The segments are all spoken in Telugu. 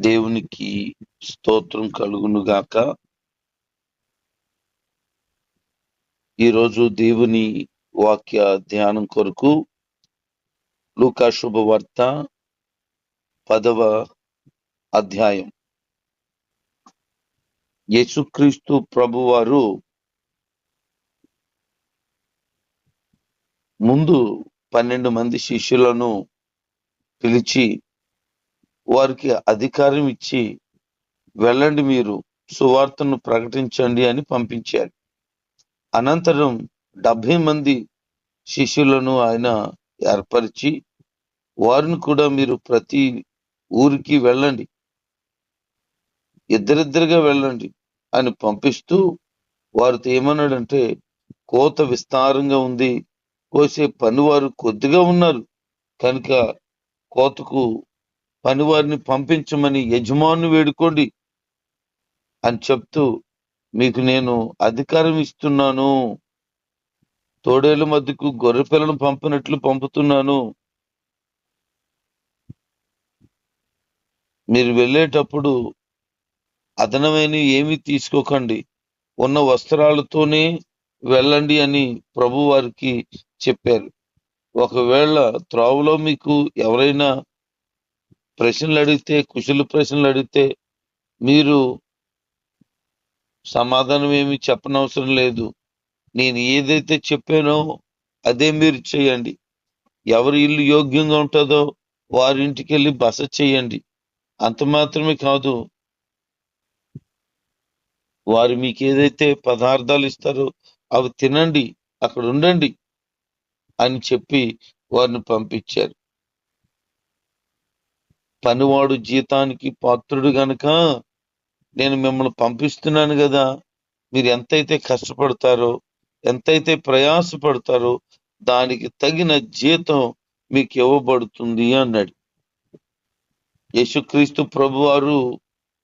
దేవునికి స్తోత్రం కలుగును గాక ఈరోజు దేవుని వాక్య ధ్యానం కొరకు లూకా శుభవార్త పదవ అధ్యాయం. యేసుక్రీస్తు ప్రభువారు ముందు పన్నెండు మంది శిష్యులను పిలిచి వారికి అధికారం ఇచ్చి వెళ్ళండి మీరు సువార్తను ప్రకటించండి అని పంపించారు. అనంతరం డెబ్బై మంది శిష్యులను ఆయన ఏర్పరిచి వారిని కూడా మీరు ప్రతి ఊరికి వెళ్ళండి ఇద్దరిద్దరిగా వెళ్ళండి అని పంపిస్తూ వారితో ఏమన్నాడంటే కోత విస్తారంగా ఉంది కోసే పనివారు కొద్దిగా ఉన్నారు కనుక కోతకు పనివారిని పంపించమని యజమాని వేడుకోండి అని చెప్తూ మీకు నేను అధికారం ఇస్తున్నాను. తోడేళ్ళ మధ్యకు గొర్రె పిల్లను పంపినట్లు పంపుతున్నాను. మీరు వెళ్ళేటప్పుడు అదనమైన ఏమీ తీసుకోకండి. ఉన్న వస్త్రాలతోనే వెళ్ళండి అని ప్రభు వారికి చెప్పారు. ఒకవేళ త్రోవలో మీకు ఎవరైనా ప్రశ్నలు అడిగితే కుశల ప్రశ్నలు అడిగితే మీరు సమాధానం ఏమి చెప్పనవసరం లేదు. నేను ఏదైతే చెప్పానో అదే మీరు చేయండి. ఎవరి ఇల్లు యోగ్యంగా ఉంటుందో వారింటికి వెళ్ళి బస చేయండి. అంత మాత్రమే కాదు. వారు మీకు ఏదైతే పదార్థాలు ఇస్తారో అవి తినండి అక్కడ ఉండండి అని చెప్పి వారిని పంపించారు. పనివాడు జీతానికి పాత్రుడు గనక నేను మిమ్మల్ని పంపిస్తున్నాను కదా మీరు ఎంతైతే కష్టపడతారో ఎంతైతే ప్రయాసపడతారో దానికి తగిన జీతం మీకు ఇవ్వబడుతుంది అన్నాడు. యేసుక్రీస్తు ప్రభువారు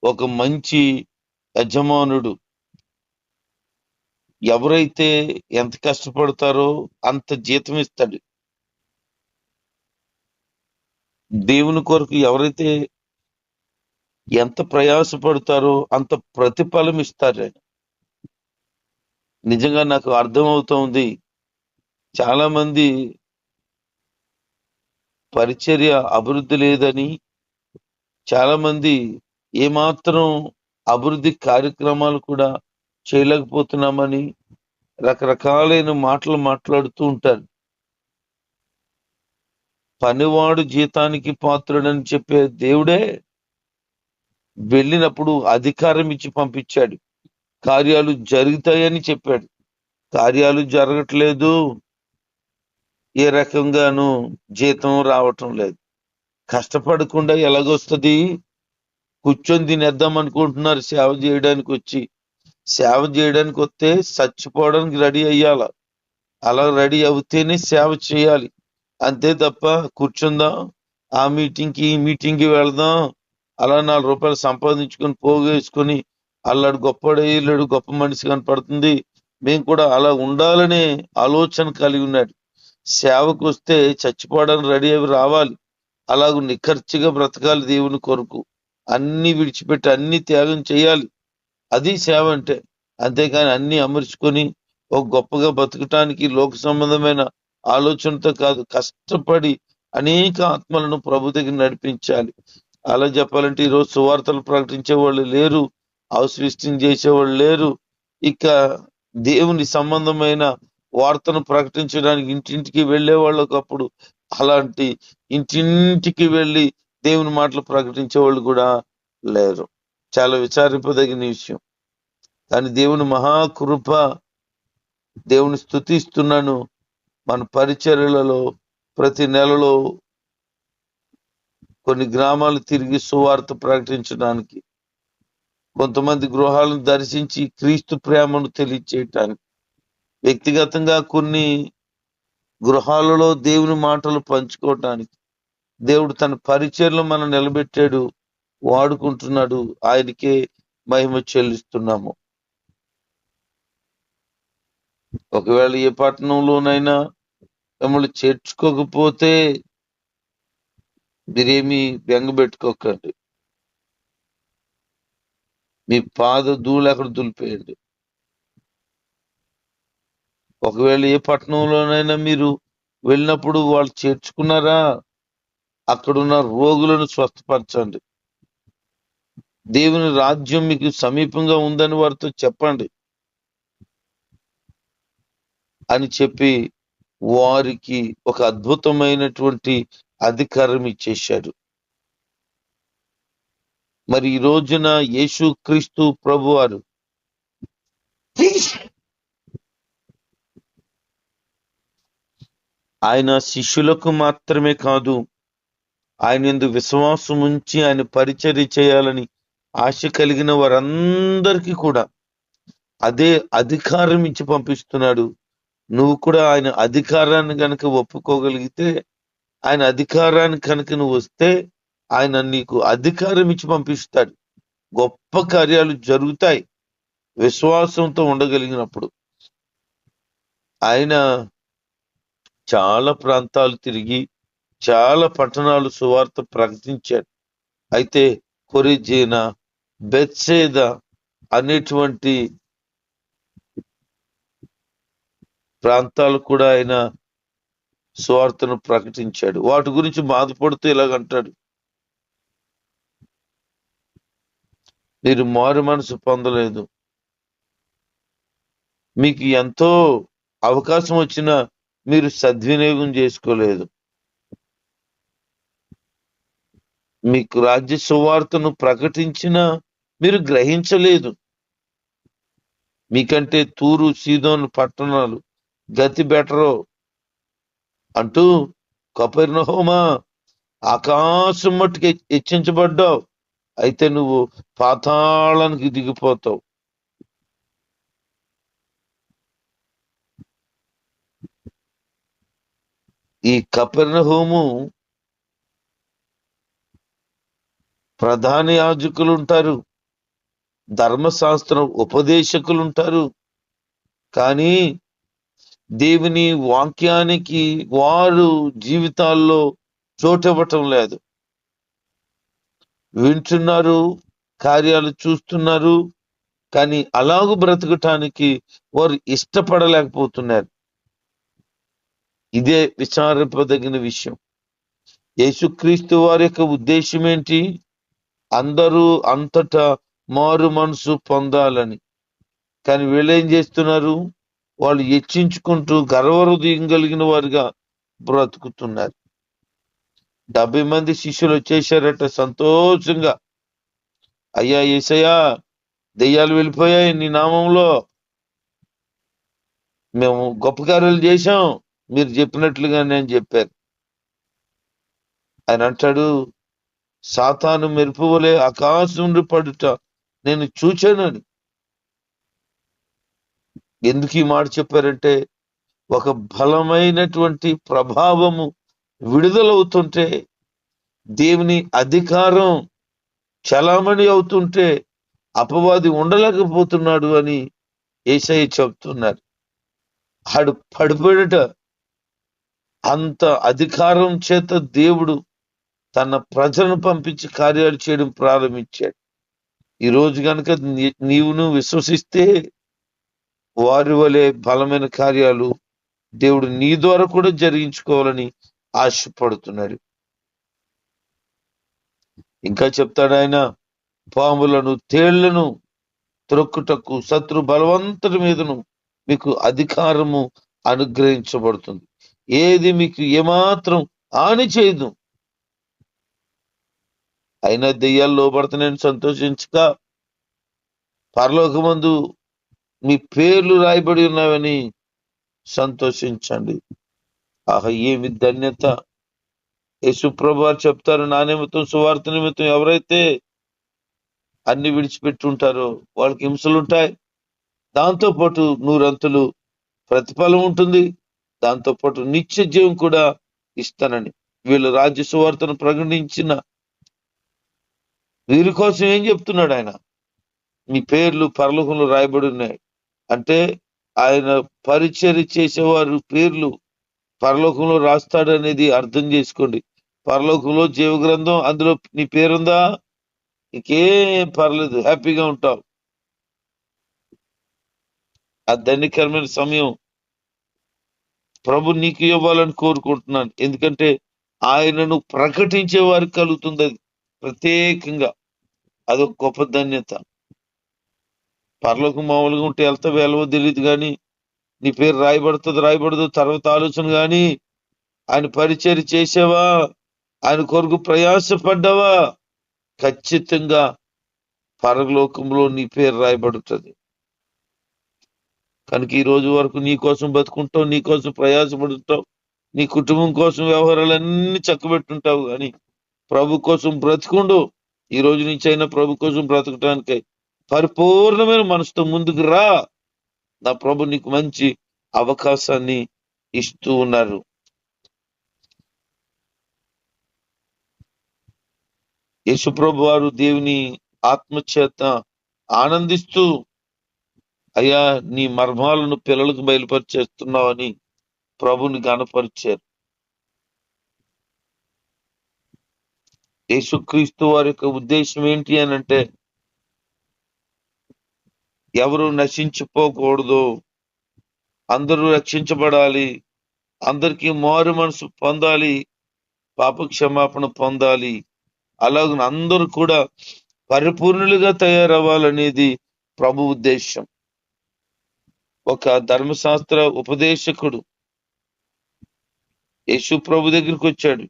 ఒక మంచి యజమానుడు. ఎవరైతే ఎంత కష్టపడతారో అంత జీతం ఇస్తాడు. దేవుని కొరకు ఎవరైతే ఎంత ప్రయాసపడతారో అంత ప్రతిఫలం ఇస్తారు. ఆయన నిజంగా నాకు అర్థమవుతోంది చాలా మంది పరిచర్య అభివృద్ధి లేదని చాలా మంది ఏమాత్రం అభివృద్ధి కార్యక్రమాలు కూడా చేయలేకపోతున్నామని రకరకాలైన మాటలు మాట్లాడుతూ ఉంటారు. పనివాడు జీతానికి పాత్రుడని చెప్పే దేవుడే వెళ్ళినప్పుడు అధికారం ఇచ్చి పంపించాడు. కార్యాలు జరుగుతాయని చెప్పాడు. కార్యాలు జరగట్లేదు. ఏ రకంగానూ జీతం రావటం లేదు. కష్టపడకుండా ఎలాగొస్తుంది? కూర్చొని తినేద్దాం అనుకుంటున్నారు సేవ చేయడానికి వచ్చి. సేవ చేయడానికి వస్తే చచ్చిపోవడానికి రెడీ అయ్యాల. అలా రెడీ అవుతేనే సేవ చేయాలి. అంతే తప్ప కూర్చుందాం ఆ మీటింగ్కి ఈ మీటింగ్కి వెళదాం అలా నాలుగు రూపాయలు సంపాదించుకొని పోగేసుకొని అల్లాడు గొప్పడు ఇల్లాడు గొప్ప మనిషి కనపడుతుంది. మేము కూడా అలా ఉండాలనే ఆలోచన కలిగి ఉన్నాడు. సేవకు వస్తే చచ్చిపోవడానికి రెడీ అవి రావాలి. అలాగ నిఖర్చిగా బ్రతకాలి దేవుని కొరకు. అన్ని విడిచిపెట్టి అన్ని త్యాగం చేయాలి. అది సేవ అంటే. అంతేకాని అన్ని అమర్చుకొని ఒక గొప్పగా బతకటానికి లోక సంబంధమైన ఆలోచనతో కాదు కష్టపడి అనేక ఆత్మలను ప్రభు దగ్గర నడిపించాలి. అలా చెప్పాలంటే ఈరోజు సువార్తలు ప్రకటించే వాళ్ళు లేరు హౌస్ విజిటింగ్ చేసేవాళ్ళు లేరు. ఇక దేవుని సంబంధమైన వార్తను ప్రకటించడానికి ఇంటింటికి వెళ్ళే వాళ్ళు ఒకప్పుడు అలాంటి ఇంటింటికి వెళ్ళి దేవుని మాటలు ప్రకటించే వాళ్ళు కూడా లేరు. చాలా విచారింపదగిన విషయం. కానీ దేవుని మహాకృప దేవుని స్థుతిస్తున్నాను. మన పరిచర్యలలో ప్రతి నెలలో కొన్ని గ్రామాలు తిరిగి సువార్త ప్రకటించడానికి కొంతమంది గృహాలను దర్శించి క్రీస్తు ప్రేమను తెలియచేయటానికి వ్యక్తిగతంగా కొన్ని గృహాలలో దేవుని మాటలు పంచుకోవటానికి దేవుడు తన పరిచయలు మనం నిలబెట్టాడు వాడుకుంటున్నాడు ఆయనకే మహిమ చెల్లిస్తున్నాము. ఒకవేళ ఏ పట్టణంలోనైనా మిమ్మల్ని చేర్చుకోకపోతే మీరేమీ బెంగ పెట్టుకోకండి. మీ పాద ధూళి అక్కడ దులిపేయండి. ఒకవేళ ఏ పట్టణంలోనైనా మీరు వెళ్ళినప్పుడు వాళ్ళు చేర్చుకున్నారా అక్కడున్న రోగులను స్వస్థపరచండి. దేవుని రాజ్యం మీకు సమీపంగా ఉందని వారితో చెప్పండి అని చెప్పి వారికి ఒక అద్భుతమైనటువంటి అధికారం ఇచ్చేశాడు. మరి ఈ రోజున యేసు క్రీస్తు ప్రభువారు ఆయన శిష్యులకు మాత్రమే కాదు ఆయన ఎందు విశ్వాసం ఉంచి ఆయన పరిచర్య చేయాలని ఆశ కలిగిన వారందరికీ కూడా అదే అధికారం ఇచ్చి పంపిస్తున్నాడు. నువ్వు కూడా ఆయన అధికారాన్ని కనుక ఒప్పుకోగలిగితే ఆయన అధికారాన్ని కనుక నువ్వు వస్తే ఆయన నీకు అధికారం ఇచ్చి పంపిస్తాడు. గొప్ప కార్యాలు జరుగుతాయి. విశ్వాసంతో ఉండగలిగినప్పుడు. ఆయన చాలా ప్రాంతాలు తిరిగి చాలా పట్టణాలు సువార్త ప్రకటించాడు. అయితే కొరిజీన బెత్సేద అనేటువంటి ప్రాంతాలు కూడా ఆయన స్వార్థను ప్రకటించాడు. వాటి గురించి బాధపడుతూ ఇలాగంటాడు. మీరు మారు మనసు పొందలేదు. మీకు ఎంతో అవకాశం వచ్చినా మీరు సద్వినియోగం చేసుకోలేదు. మీకు రాజ్య సువార్తను ప్రకటించిన మీరు గ్రహించలేదు. మీకంటే తూరు సీదోను పట్టణాలు గతి బెటరు అంటూ కపెర్నహోమా ఆకాశం మట్టుకు హెచ్చించబడ్డావు అయితే నువ్వు పాతాళానికి దిగిపోతావు. ఈ కపెర్నహోము ప్రధాన యాజకులు ఉంటారు ధర్మశాస్త్రం ఉపదేశకులు ఉంటారు కానీ దేవుని వాక్యానికి వారు జీవితాల్లో చోటివ్వటం లేదు. వింటున్నారు కార్యాలు చూస్తున్నారు కానీ అలాగూ బ్రతకటానికి వారు ఇష్టపడలేకపోతున్నారు. ఇదే విచారింపదగిన విషయం. యేసుక్రీస్తు వారి యొక్క ఉద్దేశం ఏంటి అందరూ అంతటా మారు మనసు పొందాలని. కానీ వీళ్ళేం చేస్తున్నారు? వాళ్ళు హెచ్చించుకుంటూ గర్వహృదయం కలిగిన వారిగా బ్రతుకుతున్నారు. డెబ్బై మంది శిష్యులు వచ్చేసారట సంతోషంగా. అయ్యా ఏసయ్యా దెయ్యాలు వెళ్ళిపోయాయి నీ నామంలో. మేము గొప్ప కార్యాలు చేశాం మీరు చెప్పినట్లుగా నేను చెప్పారు. ఆయన అంటాడు సాతాను మెరుపువలే ఆకాశం నుండి పడుట నేను చూచానని. ఎందుకు ఈ మాట చెప్పారంటే ఒక బలమైనటువంటి ప్రభావము విడుదలవుతుంటే దేవుని అధికారం చలామణి అవుతుంటే అపవాది ఉండలేకపోతున్నాడు అని ఏసయ్య చెప్తున్నారు. ఆడు పడిపోయాడట అంత అధికారం చేత దేవుడు తన ప్రజలను పంపించి కార్యాలు చేయడం ప్రారంభించాడు. ఈ రోజు కనుక నీవును విశ్వసిస్తే వారి వలె బలమైన కార్యాలు దేవుడు నీ ద్వారా కూడా జరిగించుకోవాలని ఆశపడుతున్నాడు. ఇంకా చెప్తాడు ఆయన పాములను తేళ్ళను త్రొక్కుటకు శత్రు బలవంతుడి మీదను మీకు అధికారము అనుగ్రహించబడుతుంది. ఏది మీకు ఏమాత్రం హాని చేయదు. అయినా దెయ్యాలు లోపడుతున్నాయని సంతోషించక పరలోకమందు మీ పేర్లు రాయబడి ఉన్నావని సంతోషించండి. ఆహా ఏమి ధన్యత యేసుప్రభు చెప్తారు నా నిమిత్తం సువార్త నిమిత్తం ఎవరైతే అన్ని విడిచిపెట్టుంటారో వాళ్ళకి హింసలు ఉంటాయి. దాంతో పాటు నూరంతులు ప్రతిఫలం ఉంటుంది. దాంతో పాటు నిత్య జీవం కూడా ఇస్తానని. వీళ్ళు రాజ్య సువార్తను ప్రకటించిన వీరి కోసం ఏం చెప్తున్నాడు ఆయన? మీ పేర్లు పరలోకంలో రాయబడి ఉన్నాయి. అంటే ఆయన పరిచర్య చేసేవారు పేర్లు పరలోకంలో రాస్తాడనేది అర్థం చేసుకోండి. పరలోకంలో జీవగ్రంథం అందులో నీ పేరుందా? ఇంకేం పర్లేదు హ్యాపీగా ఉంటావు. ఆ ధన్యకరమైన సమయం ప్రభు నీకు ఇవ్వాలని కోరుకుంటున్నాను. ఎందుకంటే ఆయనను ప్రకటించే వారికి కలుగుతుంది అది ప్రత్యేకంగా. అదొక గొప్ప ధన్యత. పరలోకం మామూలుగా ఉంటే వెళ్తా వెళ్ళవో తెలియదు కానీ నీ పేరు రాయబడుతుంది రాయబడదు తర్వాత ఆలోచన కానీ ఆయన పరిచయం చేసావా? ఆయన కొరకు ప్రయాసపడ్డావా? ఖచ్చితంగా పరలోకంలో నీ పేరు రాయబడుతుంది. కనుక ఈ రోజు వరకు నీ కోసం బతుకుంటావు నీ కోసం ప్రయాసపడుతావు నీ కుటుంబం కోసం వ్యవహారాలన్నీ చక్కబెట్టుంటావు కానీ ప్రభు కోసం బ్రతుకుండు. ఈ రోజు నుంచి అయినా ప్రభు కోసం బ్రతకటానికై పరిపూర్ణమైన మనసుతో ముందుకు రా. నా ప్రభు నీకు మంచి అవకాశాన్ని ఇస్తూ ఉన్నారు. యశుప్రభు వారు దేవుని ఆత్మచేత ఆనందిస్తూ అయ్యా నీ మర్మాలను పిల్లలకు బయలుపరిచేస్తున్నావని ప్రభుని గనపరిచారు యేసుక్రీస్తు వారి యొక్క ఉద్దేశం ఏంటి అని అంటే ఎవరు నశించిపోకూడదు. అందరూ రక్షించబడాలి. అందరికీ మారు మనసు పొందాలి. పాప క్షమాపణ పొందాలి. అలాగే అందరూ కూడా పరిపూర్ణులుగా తయారవ్వాలనేది ప్రభు ఉద్దేశం ఒక ధర్మశాస్త్ర ఉపదేశకుడు యేసు ప్రభు దగ్గరికి వచ్చాడు.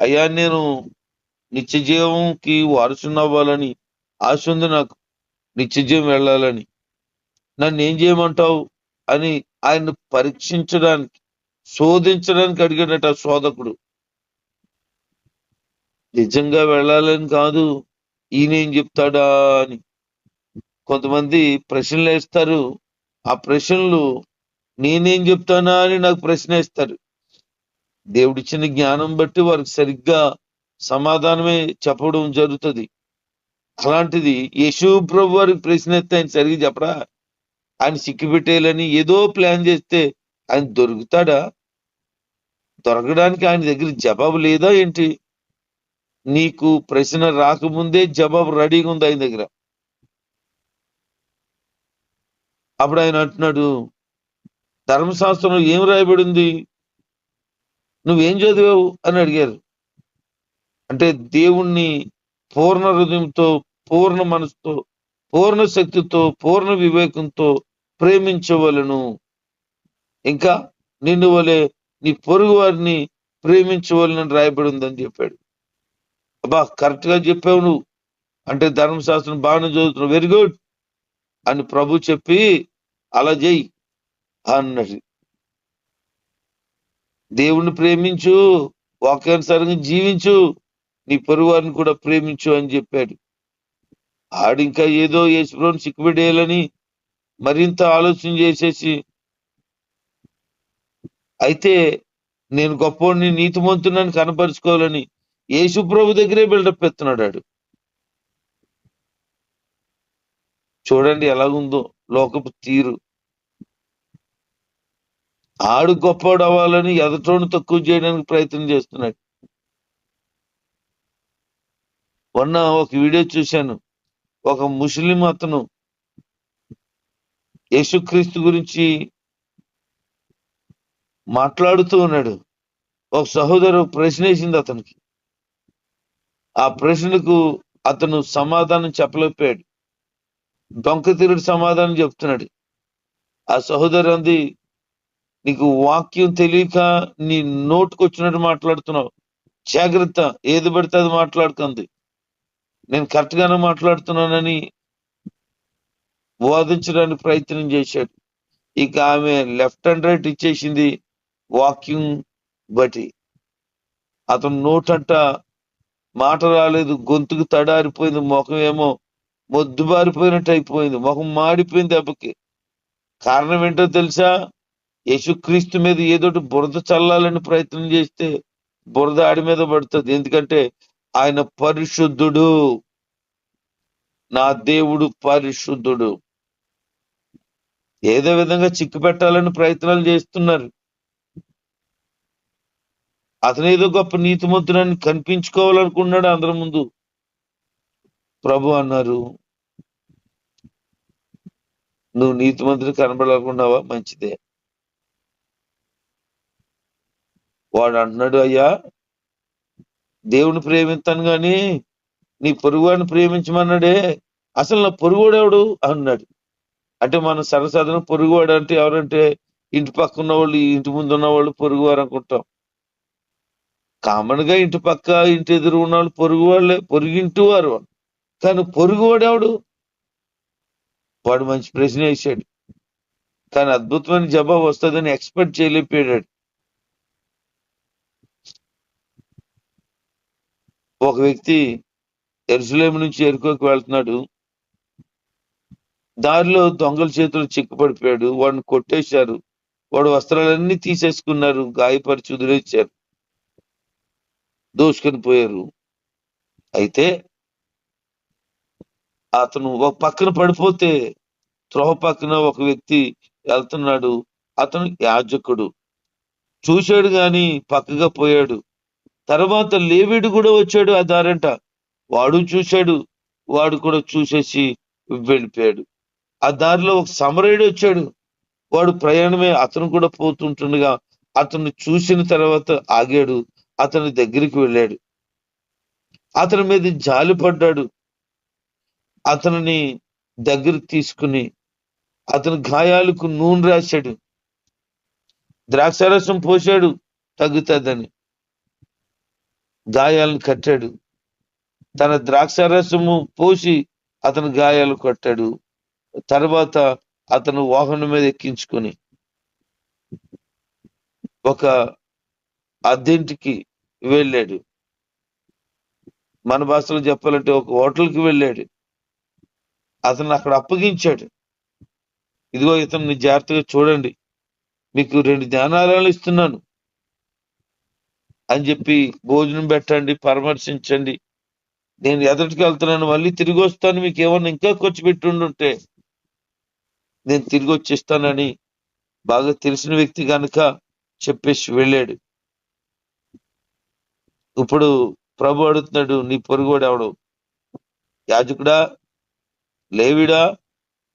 అయ్యా నేను నిత్య జీవంకి వారసునవ్వాలని ఆశ ఉంది నాకు. నిత్య వెళ్ళాలని. నన్ను ఏం చేయమంటావు? అని ఆయన్ను పరీక్షించడానికి శోధించడానికి అడిగాడట ఆ శోధకుడు. నిజంగా వెళ్ళాలని కాదు ఈయన ఏం చెప్తాడా అని. కొంతమంది ప్రశ్నలు వేస్తారు. ఆ ప్రశ్నలు నేనేం చెప్తానా అని నాకు ప్రశ్న వేస్తారు. దేవుడిచ్చిన జ్ఞానం బట్టి వారికి సరిగ్గా సమాధానమే చెప్పడం జరుగుతుంది. అలాంటిది యేసు ప్రభు వారికి ప్రశ్న ఎత్తే ఆయన సరిగ్గా చెప్పరా ఆయన సిక్కిపెట్టేయాలని ఏదో ప్లాన్ చేస్తే ఆయన దొరుకుతాడా? దొరకడానికి ఆయన దగ్గర జవాబు లేదా ఏంటి? నీకు ప్రశ్న రాకముందే జవాబు రెడీగా ఉంది ఆయన దగ్గర. అప్పుడు ఆయన అంటున్నాడు ధర్మశాస్త్రంలో ఏం రాయబడింది? నువ్వేం చదివావు? అని అడిగారు. అంటే దేవుణ్ణి పూర్ణ హృదయంతో పూర్ణ మనసుతో పూర్ణ శక్తితో పూర్ణ వివేకంతో ప్రేమించవలను. ఇంకా నిన్ను వలె నీ పొరుగు వారిని ప్రేమించవలనని రాయబడి ఉందని చెప్పాడు. అబ్బా కరెక్ట్గా చెప్పావు నువ్వు. అంటే ధర్మశాస్త్రం బాగానే చదువుతున్నావు. వెరీ గుడ్ అని ప్రభు చెప్పి అలా చేయి అన్నది. దేవుణ్ణి ప్రేమించు వాక్యానుసారంగా జీవించు నీ పొరుగు వారిని కూడా ప్రేమించు అని చెప్పాడు. ఆడింకా ఏదో యేసుప్రభుని సిక్కుబెట్టేయాలని మరింత ఆలోచన చేసేసి అయితే నేను గొప్పవాడిని నీతిమంతునని కనపరుచుకోవాలని యేసు ప్రభు దగ్గరే బిల్డప్ ఎత్తున్నాడు ఆడు. చూడండి ఎలాగుందో లోకపు తీరు. ఆడు గొప్పవాడు అవ్వాలని ఎదటోని తక్కువ చేయడానికి ప్రయత్నం చేస్తున్నాడు. మొన్న ఒక వీడియో చూశాను. ఒక ముస్లిం అతను యేసుక్రీస్తు గురించి మాట్లాడుతూ ఉన్నాడు. ఒక సహోదరు ప్రశ్న వేసింది అతనికి. ఆ ప్రశ్నకు అతను సమాధానం చెప్పలేకపోయాడు. దొంకతిరుడు సమాధానం చెప్తున్నాడు. ఆ సహోదరు అంది నీకు వాక్యం తెలియక నీ నోటుకు వచ్చినట్టు మాట్లాడుతున్నావు. జాగ్రత్త ఏది పడితే అది మాట్లాడుకుంది నేను కరెక్ట్ గానే మాట్లాడుతున్నానని బోధించడానికి ప్రయత్నం చేశాడు. ఇక ఆమె లెఫ్ట్ అండ్ రైట్ ఇచ్చేసింది వాక్యూమ్ బట్టి. అతను నోటంట మాట రాలేదు గొంతుకు తడారిపోయింది ముఖం ఏమో మొద్దుబారిపోయినట్టు అయిపోయింది ముఖం మాడిపోయింది దెబ్బకి. కారణం ఏంటో తెలుసా? యేసుక్రీస్తు మీద ఏదోటి బురద చల్లాలని ప్రయత్నం చేస్తే బురద ఆడి మీద పడుతుంది. ఎందుకంటే ఆయన పరిశుద్ధుడు. నా దేవుడు పరిశుద్ధుడు. ఏదో విధంగా చిక్కు పెట్టాలని ప్రయత్నాలు చేస్తున్నారు. అతను ఏదో గొప్ప నీతిమంతుడని కనిపించుకోవాలనుకున్నాడు అందరి ముందు. ప్రభు అన్నారు నువ్వు నీతిమంతుడు కనబడాలనుకున్నావా మంచిదే. వాడు అంటున్నాడు అయ్యా దేవుని ప్రేమిస్తాను గాని నీ పొరుగువాడిని ప్రేమించమన్నాడే. అసలు నా పొరుగువాడెవడు? అన్నాడు. అంటే మనం సరసాధారణ పొరుగువాడు అంటే ఎవరంటే ఇంటి పక్క ఉన్న వాళ్ళు ఇంటి ముందు ఉన్న వాళ్ళు పొరుగువారు అనుకుంటాం. కామన్గా ఇంటి పక్క ఇంటి ఎదురు ఉన్న వాళ్ళు పొరుగు వాళ్ళే పొరుగింటి వారు. కానీ పొరుగువాడెవడు? వాడు మంచి ప్రశ్న వేసాడు కానీ అద్భుతమైన జవాబు వస్తుందని ఎక్స్పెక్ట్ చేయలేకపోయాడు. ఒక వ్యక్తి ఎరుసలేం నుంచి ఎరుకోకి వెళ్తున్నాడు. దారిలో దొంగల చేతులు చిక్కుపడిపోయాడు. వాడిని కొట్టేశారు. వాడు వస్త్రాలన్నీ తీసేసుకున్నారు. గాయపరిచి వదిలేచ్చారు దోసుకొని పోయారు. అయితే అతను ఒక పక్కన పడిపోతే త్రోహ పక్కన ఒక వ్యక్తి వెళ్తున్నాడు. అతను యాజకుడు. చూశాడు గాని పక్కగా పోయాడు. తర్వాత లేవీడు కూడా వచ్చాడు ఆ దారంట. వాడు చూశాడు వాడు కూడా చూసేసి వెళ్ళిపోయాడు. ఆ దారిలో ఒక సమరయుడు వచ్చాడు. వాడు ప్రయాణమే అతను కూడా పోతుంటుండగా అతను చూసిన తర్వాత ఆగాడు అతని దగ్గరికి వెళ్ళాడు. అతని మీద జాలి పడ్డాడు. అతనిని దగ్గరికి తీసుకుని అతని గాయాలకు నూనె రాశాడు. ద్రాక్షారసం పోశాడు తగ్గుతుందని. గాయాలను కట్టాడు. తన ద్రాక్షారసము పోసి అతని గాయాలు కట్టాడు. తర్వాత అతను వాహనం మీద ఎక్కించుకొని ఒక అద్దెంటికి వెళ్ళాడు. మన భాషలో చెప్పాలంటే ఒక హోటల్కి వెళ్ళాడు. అతను అక్కడ అప్పగించాడు. ఇదిగో ఇతన్ని జాగ్రత్తగా చూడండి. మీకు రెండు ధ్యానాలను ఇస్తున్నాను. అని చెప్పి భోజనం పెట్టండి పరామర్శించండి. నేను ఎదటికి వెళ్తున్నాను మళ్ళీ తిరిగి వస్తాను మీకు ఏమన్నా ఇంకా ఖర్చు పెట్టుండుంటే నేను తిరిగి వచ్చేస్తానని బాగా తెలిసిన వ్యక్తి కనుక చెప్పేసి వెళ్ళాడు. ఇప్పుడు ప్రభు అడుగుతున్నాడు నీ పొరుగుడు ఎవడు? యాజకుడా? లేవిడా?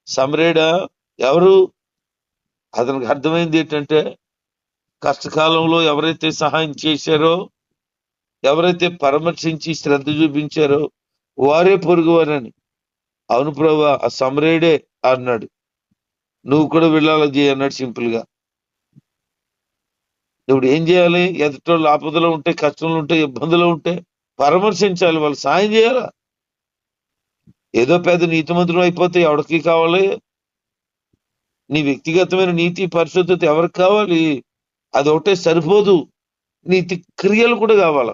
సమరేడా? ఎవరు? అతనికి అర్థమైంది ఏంటంటే కష్టకాలంలో ఎవరైతే సహాయం చేశారో ఎవరైతే పరామర్శించి శ్రద్ధ చూపించారో వారే పొరుగువారని. అవును ప్రభా ఆ సమరేడే అన్నాడు. నువ్వు కూడా వెళ్ళాలి అన్నాడు సింపుల్గా ఇప్పుడు ఏం చేయాలి? ఎదుటోళ్ళు ఆపదలో ఉంటే కష్టంలో ఉంటే ఇబ్బందులు ఉంటే పరామర్శించాలి. వాళ్ళు సాయం చేయాలా? ఏదో పెద్ద నీతిమంతుడు అయిపోతే ఎవరికి కావాలి? నీ వ్యక్తిగతమైన నీతి పరిశుద్ధత ఎవరికి కావాలి? అది ఒకటే సరిపోదు నీతి క్రియలు కూడా కావాలి.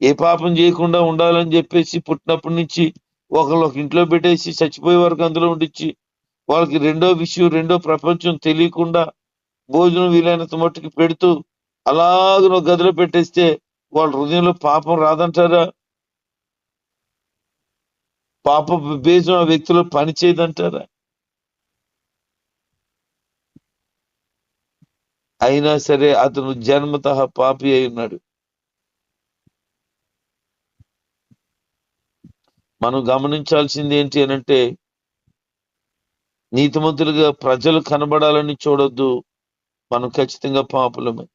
ఏ పాపం చేయకుండా ఉండాలని చెప్పేసి పుట్టినప్పటి నుంచి ఒకళ్ళు ఒక ఇంట్లో పెట్టేసి చచ్చిపోయే వరకు అందులో ఉండిచ్చి వాళ్ళకి రెండో విషయం రెండో ప్రపంచం తెలియకుండా భోజనం వీలైనంత మట్టుకు పెడుతూ అలాగను గదిలో పెట్టేస్తే వాళ్ళ హృదయంలో పాపం రాదంటారా? పాప బీజం ఆ వ్యక్తిలో పనిచేయదంటారా? అయినా సరే అతను జన్మత పాపి అయి ఉన్నాడు. మనం గమనించాల్సింది ఏంటి అనంటే నీతిమంతులుగా ప్రజలు కనబడాలని చూడొద్దు. మనం ఖచ్చితంగా పాపులమే.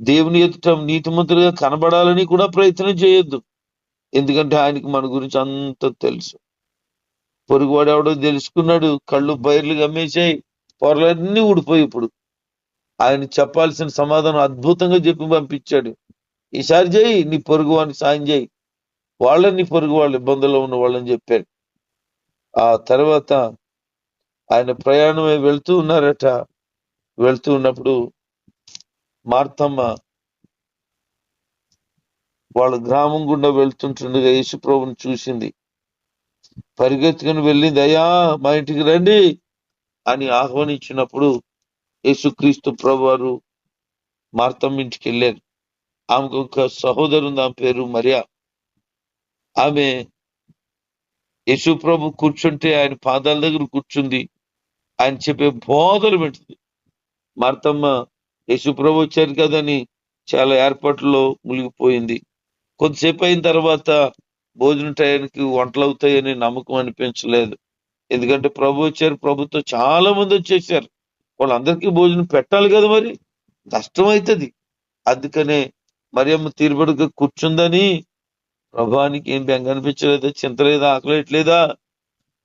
దేవుని ఎదుట నీతిమంతులుగా కనబడాలని కూడా ప్రయత్నం చేయొద్దు. ఎందుకంటే ఆయనకి మన గురించి అంత తెలుసు. పొరుగువాడు ఎవడో తెలుసుకున్నాడు. కళ్ళు బయర్లు గమ్మేసాయి పొరలన్నీ ఊడిపోయి ఇప్పుడు. ఆయన చెప్పాల్సిన సమాధానం అద్భుతంగా చెప్పి పంపించాడు. ఈసారి చేయి నీ పొరుగు వాడిని సాయం చేయి. వాళ్ళని నీ పొరుగు వాళ్ళు ఇబ్బందుల్లో ఉన్న వాళ్ళని చెప్పాడు. ఆ తర్వాత ఆయన ప్రయాణమే వెళ్తూ ఉన్నారట. వెళ్తూ ఉన్నప్పుడు మార్తమ్మ వాళ్ళ గ్రామం గుండా వెళ్తుంటుండగా యేసుప్రభుని చూసింది. పరిగెత్తుకుని వెళ్ళింది అయ్యా మా ఇంటికి రండి అని ఆహ్వానించినప్పుడు యేసుక్రీస్తు ప్రభు వారు మార్తమ్మ ఇంటికి వెళ్ళారు. ఆమెకు ఒక సహోదరు ఉంది ఆమె పేరు మరియా. ఆమె యేసు ప్రభు కూర్చుంటే ఆయన పాదాల దగ్గర కూర్చుంది. ఆయన చెప్పే బోధలు పెట్టింది మార్తమ్మ యేసు ప్రభు వచ్చారు కదని చాలా ఏర్పాట్లలో మునిగిపోయింది. కొద్దిసేపు అయిన తర్వాత భోజన టయానికి వంటలు అవుతాయని నమ్మకం అనిపించలేదు. ఎందుకంటే ప్రభు వచ్చారు ప్రభుతో చాలా మంది వచ్చేసారు. వాళ్ళందరికీ భోజనం పెట్టాలి కదా మరి. కష్టం అవుతుంది అందుకనే మరియమ్మ తీరుబడిగా కూర్చుందని ప్రభానికి ఏం బెంగ అనిపించలేదా? చింత లేదా ఆకలేట్లేదా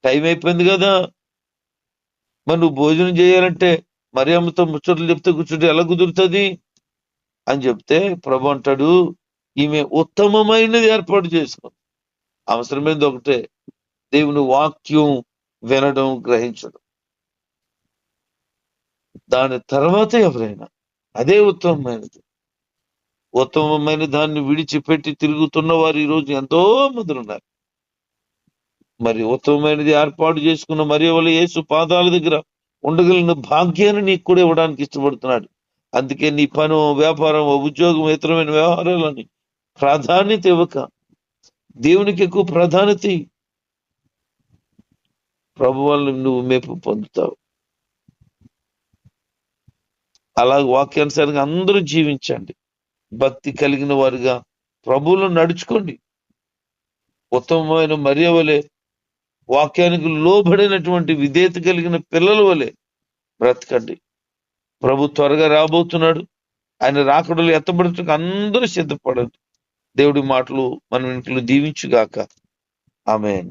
టైం అయిపోయింది కదా. మరి నువ్వు భోజనం చేయాలంటే మరియమ్మతో ముచ్చట్లు చెప్తే కూర్చుంటే ఎలా కుదురుతుంది? అని చెప్తే ప్రభు అంటాడు ఈమె ఉత్తమమైనది ఏర్పాటు చేసుకో. అవసరమైనది ఒకటే. దేవుని వాక్యం వినడం గ్రహించడం. దాని తర్వాత ఎవరైనా అదే ఉత్తమమైనది. ఉత్తమమైన దాన్ని విడిచిపెట్టి తిరుగుతున్న వారు ఈరోజు రోజు ఎంతో మంది ఉన్నారు. మరి ఉత్తమమైనది ఏర్పాటు చేసుకున్న మరి వాళ్ళ యేసు పాదాల దగ్గర ఉండగలిగిన భాగ్యాన్ని నీకు కూడా ఇవ్వడానికి ఇష్టపడుతున్నాడు. అందుకే నీ పను వ్యాపారం ఉద్యోగం ఇతరమైన వ్యవహారాలని ప్రాధాన్యత ఇవ్వక దేవునికి ఎక్కువ ప్రాధాన్యత ప్రభు వాళ్ళని నువ్వు మేపు పొందుతావు. అలా వాక్యానుసారంగా అందరూ జీవించండి. భక్తి కలిగిన వారుగా ప్రభువులను నడుచుకోండి. ఉత్తమమైన మరియ వలె వాక్యానికి లోబడినటువంటి విధేయత కలిగిన పిల్లల వలె బ్రతకండి. ప్రభు త్వరగా రాబోతున్నాడు. ఆయన రాకడలు ఎత్తబడటానికి అందరూ సిద్ధపడండి. దేవుడి మాటలు మన ఇంట్లో దీవించుగాక. ఆమె